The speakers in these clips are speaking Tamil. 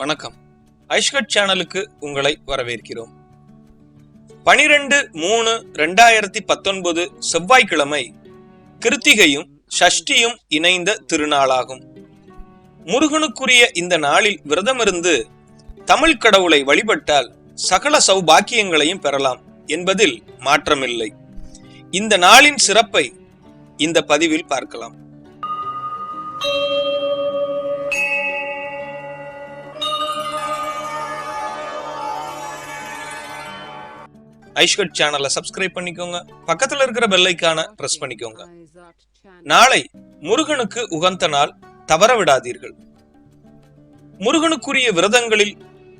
வணக்கம். ஐஷ்கட் சேனலுக்கு உங்களை வரவேற்கிறோம். பனிரெண்டு மூணு ரெண்டாயிரத்தி பத்தொன்பது செவ்வாய்க்கிழமை கிருத்திகையும் சஷ்டியும் இணைந்த திருநாளாகும். முருகனுக்குரிய இந்த நாளில் விரதமிருந்து தமிழ் கடவுளை வழிபட்டால் சகல சௌபாக்கியங்களையும் பெறலாம் என்பதில் மாற்றமில்லை. இந்த நாளின் சிறப்பை இந்த பதிவில் பார்க்கலாம். ஐஷ்கட் சேனலை சப்ஸ்கிரைப் பண்ணிக்கோங்க. பக்கத்துல இருக்கிற பெல்லைக்கான பிரஸ் பண்ணிக்கோங்க. நாளை முருகனுக்கு உகந்த நாள் தவற விடாதீர்கள். முருகனுக்குரிய விரதங்களில்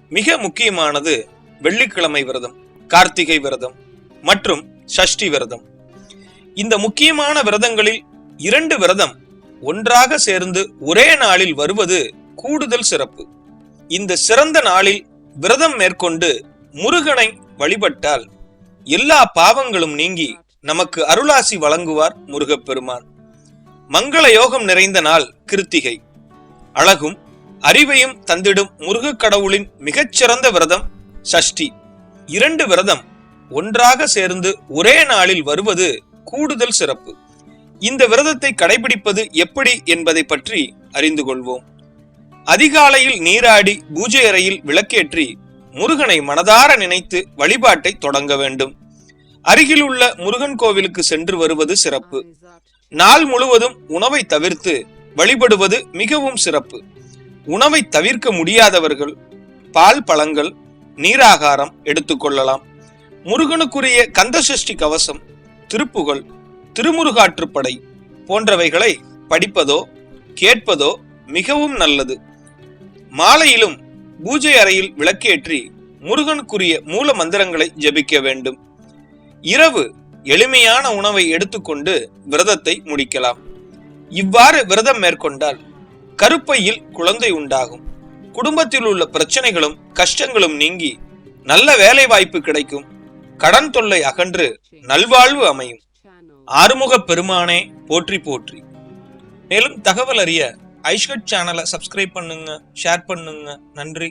மிக முக்கியமானது வெள்ளிக்கிழமை விரதம் கார்த்திகை விரதம் மற்றும் சஷ்டி விரதம். இந்த முக்கியமான விரதங்களில் இரண்டு விரதம் ஒன்றாக சேர்ந்து ஒரே நாளில் வருவது கூடுதல் சிறப்பு. இந்த சிறந்த நாளில் விரதம் மேற்கொண்டு முருகனை வழிபட்டால் எல்லா பாவங்களும் நீங்கி நமக்கு அருளாசி வழங்குவார் முருகப்பெருமான். மங்கள யோகம் நிறைந்த நாள் கிருத்திகை. அழகும் அறிவையும் தந்திடும் முருகக் கடவுளின் மிகச்சிறந்த விரதம் சஷ்டி இரண்டு விரதம் ஒன்றாக சேர்ந்து ஒரே நாளில் வருவது கூடுதல் சிறப்பு. இந்த விரதத்தை கடைபிடிப்பது எப்படி என்பதை பற்றி அறிந்து கொள்வோம். அதிகாலையில் நீராடி பூஜை அறையில் விளக்கேற்றி முருகனை மனதார நினைத்து வழிபாட்டை தொடங்க வேண்டும். அருகில் உள்ள முருகன் கோவிலுக்கு சென்று வருவது சிறப்பு. நாள் முழுவதும் உணவை தவிர்த்து வழிபடுவது மிகவும் சிறப்பு. உணவை தவிர்க்க முடியாதவர்கள் பால் பழங்கள் நீராகாரம் எடுத்துக்கொள்ளலாம் முருகனுக்குரிய கந்தசஷ்டி கவசம் திருப்புகள் திருமுருகாற்றுப்படை போன்றவைகளை படிப்பதோ கேட்பதோ மிகவும் நல்லது. மாலையிலும் பூஜை அறையில் விளக்கேற்றி முருகனுக்குரிய மூல மந்திரங்களை ஜபிக்க வேண்டும். இரவு எளிமையான உணவை எடுத்துக்கொண்டு விரதத்தை முடிக்கலாம். இவ்வாறு விரதம் மேற்கொண்டால் கருப்பையில் குழந்தை உண்டாகும். குடும்பத்தில் உள்ள பிரச்சனைகளும் கஷ்டங்களும் நீங்கி நல்ல வேலை வாய்ப்பு கிடைக்கும். கடன் தொல்லை அகன்று நல்வாழ்வு அமையும். ஆறுமுக பெருமானே போற்றி போற்றி. மேலும் தகவல் அறிய ஐஷ்கட் சேனலை சப்ஸ்கிரைப் பண்ணுங்க ஷேர் பண்ணுங்க. நன்றி.